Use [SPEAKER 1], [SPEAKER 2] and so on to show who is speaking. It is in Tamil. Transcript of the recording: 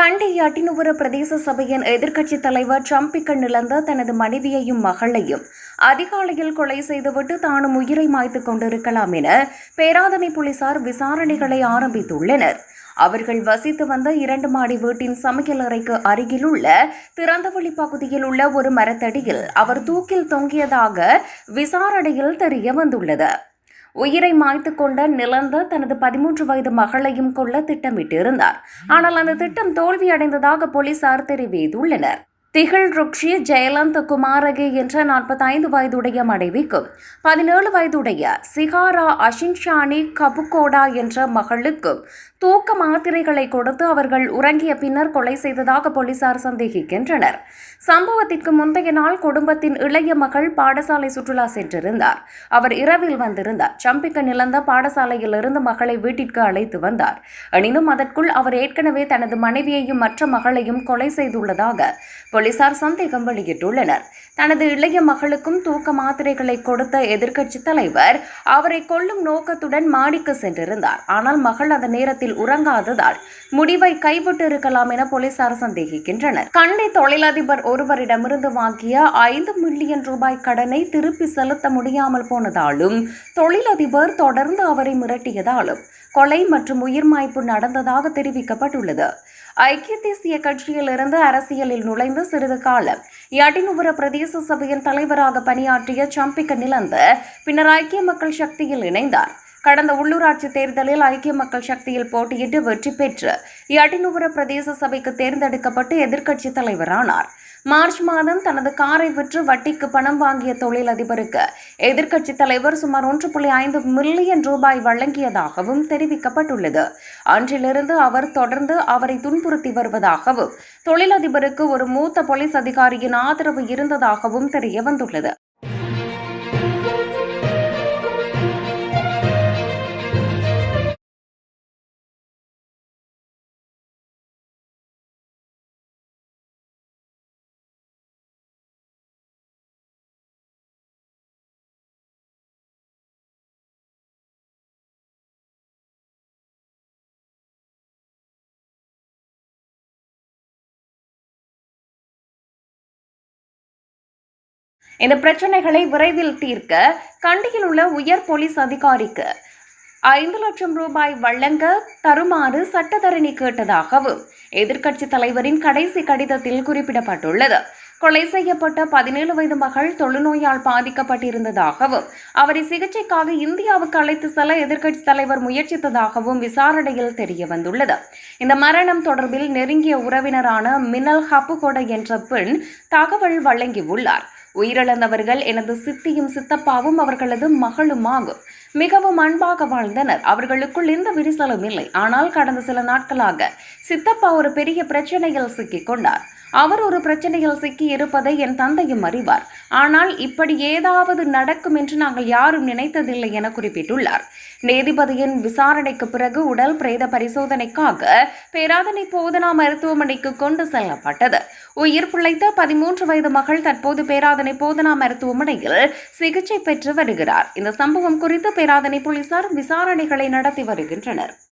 [SPEAKER 1] கண்டி அட்டினுவர பிரதேச சபையின் எதிர்க்கட்சி தலைவர் ட்ரம்பிக்க நிலந்த தனது மனைவியையும் மகளையும் அதிகாலையில் கொலை செய்துவிட்டு தானும் உயிரை மாய்த்துக் கொண்டிருக்கலாம் என பேராதனை போலீசார் விசாரணைகளை ஆரம்பித்துள்ளனர். அவர்கள் வசித்து வந்த இரண்டு மாடி வீட்டின் சமையலறைக்கு அருகிலுள்ள திறந்தவெளி பகுதியில் உள்ள ஒரு மரத்தடியில் அவர் தூக்கில் தொங்கியதாக விசாரணையில் தெரிய வந்துள்ளது. உயிரை மாய்த்து கொண்ட நிலந்த தனது பதிமூன்று வயது மகளையும் கொல்ல திட்டமிட்டிருந்தார். ஆனால் அந்த திட்டம் தோல்வியடைந்ததாக போலீசார் தெரிவித்துள்ளனர். திகழ் ருக்ஷி ஜெயலந்த் குமாரகே என்ற நாற்பத்தைந்து வயதுடைய மனைவிக்கும் பதினேழு வயதுடைய சிகாரா அஷின்ஷானி கபுகோடா என்ற மகளுக்கும் தூக்க மாத்திரைகளை கொடுத்து அவர்கள் உறங்கிய பின்னர் கொலை செய்ததாக போலீசார் சந்தேகிக்கின்றனர். சம்பவத்திற்கு முந்தைய நாள் குடும்பத்தின் இளைய மகள் பாடசாலை சுற்றுலா சென்றிருந்தார். அவர் இரவில் வந்திருந்தார். சம்பிக்க நிலந்த பாடசாலையில் இருந்து மகளை வீட்டிற்கு அழைத்து வந்தார். எனினும் அதற்குள் அவர் ஏற்கனவே தனது மனைவியையும் மற்ற மகளையும் கொலை செய்துள்ளதாக போலீசார் சந்தேகம் வெளியிட்டுள்ளனர். தனது இளைய மகளுக்கும் தூக்க மாத்திரைகளை கொடுத்த எதிர்க்கட்சித் தலைவர் அவரை கொல்லும் நோக்கத்துடன் மாடிக்கு சென்றிருந்தார். ஆனால் மகள் அந்த நேரத்தில் உறங்காததால் முடிவை கைவிட்டு இருக்கலாம் என போலீசார் சந்தேகிக்கின்றனர். கண்டி தொழிலதிபர் ஒருவரிடமிருந்து வாங்கிய ஐந்து மில்லியன் ரூபாய் கடனை திருப்பி செலுத்த முடியாமல் போனதாலும் தொழிலதிபர் தொடர்ந்து அவரை மிரட்டியதாலும் கொலை மற்றும் உயிர்மாய்ப்பு நடந்ததாக தெரிவிக்கப்பட்டுள்ளது. ஐக்கிய தேசிய கட்சியிலிருந்து அரசியலில் நுழைந்து சிறிது காலம் யாட்டினுபுர பிரதேச சபையின் தலைவராக பணியாற்றிய சம்பிக்க நிலந்து பின்னர் ஐக்கிய மக்கள் சக்தியில் இணைந்தார். கடந்த உள்ளூராட்சி தேர்தலில் ஐக்கிய மக்கள் சக்தியில் போட்டியிட்டு வெற்றி பெற்று யாட்டினுபுர பிரதேச சபைக்கு தேர்ந்தெடுக்கப்பட்டு எதிர்க்கட்சித் தலைவரானார். மார்ச் மாதம் தனது காரை விற்று வட்டிக்கு பணம் வாங்கிய தொழிலதிபருக்கு. எதிர்க்கட்சித் தலைவர் சுமார் ஒன்று புள்ளி ஐந்து மில்லியன் ரூபாய் வழங்கியதாகவும் தெரிவிக்கப்பட்டுள்ளது. அன்றிலிருந்து அவர் தொடர்ந்து அவரை துன்புறுத்தி வருவதாகவும் தொழிலதிபருக்கு ஒரு மூத்த போலீஸ் அதிகாரியின் ஆதரவு இருந்ததாகவும் தெரிய வந்துள்ளது இந்த பிரச்சனைகளை விரைவில் தீர்க்க கண்டியில் உள்ள உயர் போலீஸ் அதிகாரிக்கு ஐந்து லட்சம் ரூபாய் வழங்க தருமாறு சட்டத்தரணி கேட்டதாகவும் எதிர்க்கட்சி தலைவரின் கடைசி கடிதத்தில் குறிப்பிடப்பட்டுள்ளது. கொலை செய்யப்பட்ட பதினேழு வயது மகள் தொழுநோயால் பாதிக்கப்பட்டிருந்ததாகவும் அவரை சிகிச்சைக்காக இந்தியாவுக்கு அழைத்து செல்ல எதிர்க்கட்சி தலைவர் முயற்சித்ததாகவும் விசாரணையில் தெரிய வந்துள்ளது இந்த மரணம் தொடர்பில் நெருங்கிய உறவினரான மினல் ஹப்புகொட என்ற பெண் தகவல் வழங்கியுள்ளார். உயிரிழந்தவர்கள் எனது சித்தியும் சித்தப்பாவும் அவர்களது மகளும் ஆகும் மிகவும் அன்பாக வாழ்ந்தனர். அவர்களுக்குள் எந்த விரிசலும் இல்லை. ஆனால் கடந்த சில நாட்களாக சித்தப்பா ஒரு பெரிய பிரச்சனையில் சிக்கிக் கொண்டார். அவர் ஒரு பிரச்சனையில் சிக்கி இருப்பதை என் தந்தையும் அறிவார். ஆனால் இப்படி ஏதாவது நடக்கும் என்று நாங்கள் யாரும் நினைத்ததில்லை என குறிப்பிட்டுள்ளார். நீதிபதியின் விசாரணைக்கு பிறகு உடல் பிரேத பரிசோதனைக்காக பேராதனை போதனா மருத்துவமனைக்கு கொண்டு செல்லப்பட்டது. உயிர் பிழைத்த பதிமூன்று வயது மகள் தற்போது பேராதனை போதனா மருத்துவமனையில் சிகிச்சை பெற்று வருகிறார். இந்த சம்பவம் குறித்து பேராதனை போலீசார் விசாரணைகளை நடத்தி வருகின்றனர்.